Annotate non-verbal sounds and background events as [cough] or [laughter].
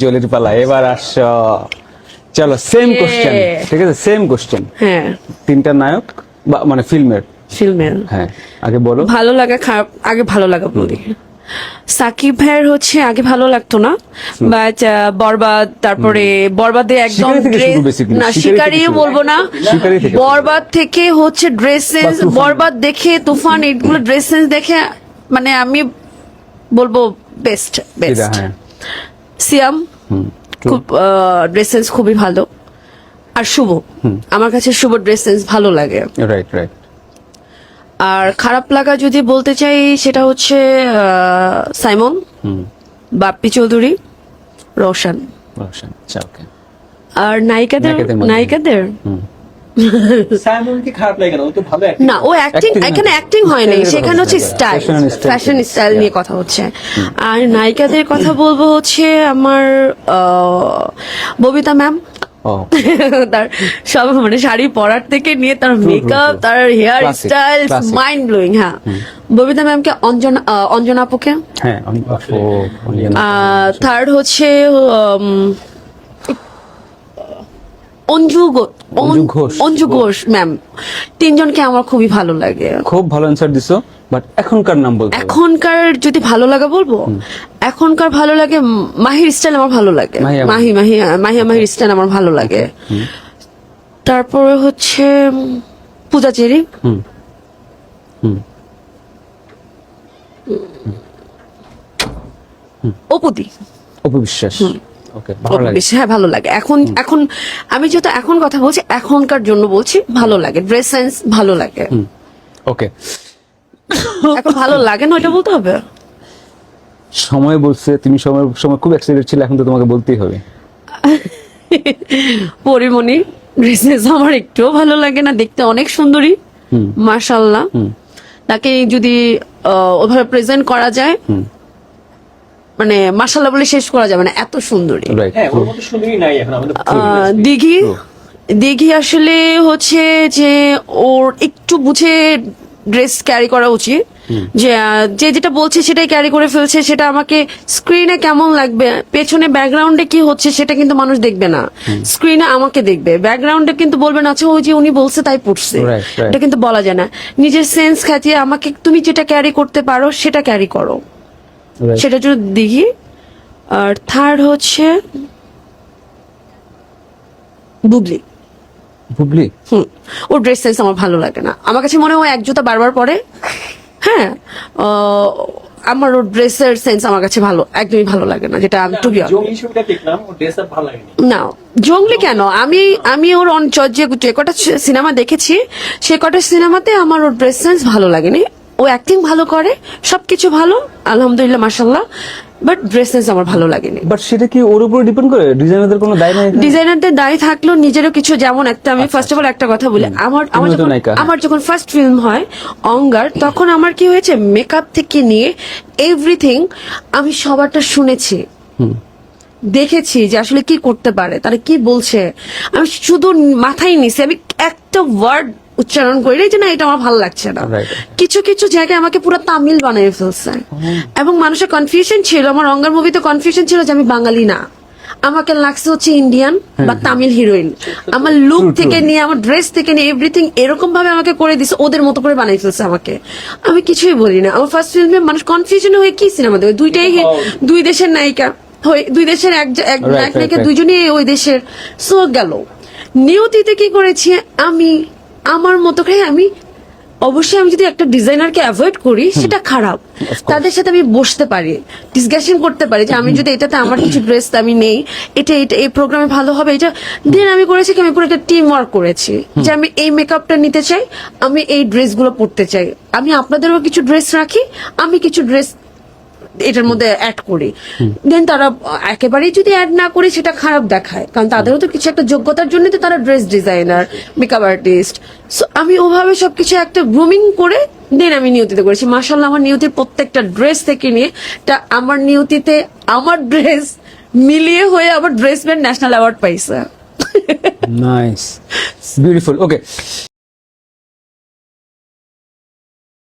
জলির পালা এবার আস। চলো সেম কোশ্চেন ঠিক আছে? সেম কোশ্চেন হ্যাঁ। তিনটা নায়ক বা মানে ফিল্মের? ফিল্মের। হ্যাঁ আগে বলো। ভালো লাগা খারাপ আগে ভালো লাগা বলি। সাকিব ভাইয়ের হচ্ছে আগে ভালো লাগতো না বাট বরবাদ তারপরে বরবাদে একদম না শিকারিও বলব না। বরবাদ থেকে হচ্ছে ড্রেসেস বরবাদ দেখে তুফান এগুলো ড্রেসেস দেখে মানে আমি বলব বেস্ট এরা, বেস্ট হ্যাঁ। সিয়াম খুব ড্রেস সেন্স খুবই ভালো। আর শুভ আমার কাছে শুভ ড্রেস সেন্স ভালো লাগে। রাইট রাইট আর খারাপ লাগা যদি বলতে চাই সেটা হচ্ছে সাইমন বাপ্পি চৌধুরী রোশন রোশন আচ্ছা আর নায়িকাদের নায়িকাদের [laughs] সাইমন কি খারাপ লাগে না? ও তো ভালো না ও অ্যাক্টিং এখানে অ্যাক্টিং হয় নাই সেখানে হচ্ছে স্টাইল ফ্যাশন স্টাইল নিয়ে কথা হচ্ছে। আর নায়িকাদের কথা বলব হচ্ছে আমার ববিতা ম্যাম। [laughs] তার সব মানে শাড়ি পরার থেকে নিয়ে তার মেকআপ তার হেয়ার স্টাইল মাইন্ড ব্লোয়িং হ্যাঁ। ববিতা ম্যামকে অঞ্জনা অঞ্জনা আপুকে। হ্যাঁ থার্ড হচ্ছে উম, অঞ্জু অঞ্জু ঘোষ। অঞ্জু ঘোষ ম্যাম তিনজনকে আমার খুবই ভালো লাগে। খুব ভালো অ্যান্সার দিছো বাট এখনকার নাম এখনকার যদি ভালো লাগা বলব এখনকার ভালো লাগে মাহির স্টাইল আমার ভালো লাগে। মাহিয়া মাহি মাহি মাহির স্টাইল আমার ভালো লাগে। তারপরে হচ্ছে পূজা চেরি। হুম। হুম। অপুদি অপবিশ্বাস ওকে ভালো লাগে। হ্যাঁ ভালো লাগে। এখন এখন আমি যেহেতু এখন কথা বলছি এখনকার জন্য বলছি ভালো লাগে। ড্রেস সেন্স ভালো লাগে। ওকে এখন ভালো লাগে না ওটা বলতে হবে? সময় বলছে তুমি সময় সময় খুব এক্সাইটেড ছিল এখন তো তোমাকে বলতেই হবে। পরিমণি ড্রেসেস আমার একটুও ভালো লাগে না দেখতে অনেক সুন্দরী। হুম। মার্শাল্লাহ তাকে যদি ওভাবে প্রেজেন্ট করা যায়। মানে মার্শাল্লাহ বলে শেষ করা যাবে না এত সুন্দরী। হ্যাঁ ওর মতো সুন্দরী নাই এখন আমাদের আহ, দিঘি দিঘি আসলে হচ্ছে যে ওর একটু বুঝে ড্রেস ক্যারি করা উচিত। যে যে যেটা বলছে সেটাই ক্যারি করে ফেলছে সেটা আমাকে স্ক্রিনে কেমন লাগবে পেছনে ব্যাকগ্রাউন্ডে কি হচ্ছে সেটা কিন্তু মানুষ দেখবে না। স্ক্রিনে আমাকে দেখবে ব্যাকগ্রাউন্ডে কিন্তু বলবে না আচ্ছা ওই যে উনি বলছে তাই পড়ছে. এটা কিন্তু বলা যায় না। নিজের সেন্স খাটিয়ে আমাকে তুমি যেটা ক্যারি করতে পারো সেটা ক্যারি করো। সেটা জন্য দিঘি আর থার্ড হচ্ছে বুবলি। বুবলি? হুম। ওর ড্রেস সেন্স আমার ভালো লাগে না। আমার কাছে মনে হয় এক জুতা বারবার পরে। হ্যাঁ। আমার ওর ড্রেসের সেন্স আমার কাছে ভালো একদমই ভালো লাগে না যেটা আমি টু বি জঙ্গলি ছবিটা দেখলাম ওর ড্রেস আপ ভালো লাগেনি। না। জঙ্গলি কেন? আমি আমি ওর অন যে কটা সিনেমা দেখেছি সে কটা সিনেমাতে আমার ওর ড্রেস সেন্স ভালো লাগেনি। ও অ্যাক্টিং ভালো করে সবকিছু ভালো আলহামদুলিল্লাহ মাসাল্লাহ বাট ড্রেস সেন্স আমার ভালো লাগেনি। বাট সেটা কি ওর উপর ডিপেন্ড করে? ডিজাইনারদের কোনো দায় নাই ডিজাইনারদের দায়ী থাকলেও নিজেরও কিছু যেমন একটা আমি ফার্স্ট অফ অল একটা কথা বলি আমার আমার যখন হ্যাঁ। আমার যখন ফার্স্ট ফিল্ম হয় অঙ্গার তখন আমার কি হয়েছে মেকআপ থেকে নিয়ে এভরিথিং আমি সবারটা শুনেছি। দেখেছি যে আসলে কি করতে পারে তারা কি বলছে আমি শুধু মাথায় নিছি আমি একটা ওয়ার্ড উচ্চারণ করি যে না এটা আমার ভালো লাগছে না। কিছু কিছু জায়গায় আমাকে পুরো তামিল বানিয়ে ফেলছে। এবং মানুষের কনফিউশন ছিল আমার অঙ্গার মুভিতে কনফিউশন ছিল যে আমি বাঙালি না। আমাকে লাগছে হচ্ছে ইন্ডিয়ান বা তামিল হিরোইন আমার লুক. থেকে নিয়ে আমার ড্রেস থেকে নিয়ে এভরিথিং এরকম ভাবে আমাকে করে দিছে ওদের মতো করে বানিয়ে ফেলছে আমাকে। আমি কিছুই বলি না। আমার ফার্স্ট ফিল্মে মানুষ কনফিউশন হয়ে কি সিনেমা দেবে দুইটাই দুই দেশের নায়িকা। হয়ে দুই দেশের এক এক নায়ক. দুইজনই ওই দেশের। সো গেল। নিয়তিতে কি করেছি আমি? আমার মতো করে আমি অবশ্যই আমি যদি একটা ডিজাইনারকে অ্যাভয়েড করি সেটা খারাপ। তাদের সাথে আমি বসতে পারি ডিসকাশন করতে পারি যে আমি যদি এটাতে আমার কিছু ড্রেস আমি নেই এটা এটা এই প্রোগ্রামে ভালো হবে এটা দেন আমি করেছি কি আমি পুরো একটা টিম ওয়ার্ক করেছি। যে আমি এই মেকআপটা নিতে চাই আমি এই ড্রেসগুলো পরতে চাই। আমি আপনাদেরও কিছু ড্রেস রাখি আমি কিছু ড্রেস এটার মধ্যে অ্যাড করি। দেন তারা একেবারেই যদি অ্যাড না করে, সেটা খারাপ দেখায়। কারণ তাদেরও তো কিছু একটা যোগ্যতার জন্য তো তারা dress designer makeup artist so আমি ওভাবে সবকিছু একটা গ্রুমিং করে দেন আমি নিয়তিতে করেছি। মাসাল্লাহ আমার নিয়তির প্রত্যেকটা ড্রেস থেকে নিয়ে, তা আমার নিয়তিতে আমার ড্রেস মিলিয়ে হয়ে আমার ড্রেস ব্যান্ড ন্যাশনাল অ্যাওয়ার্ড পাইছে। Nice beautiful okay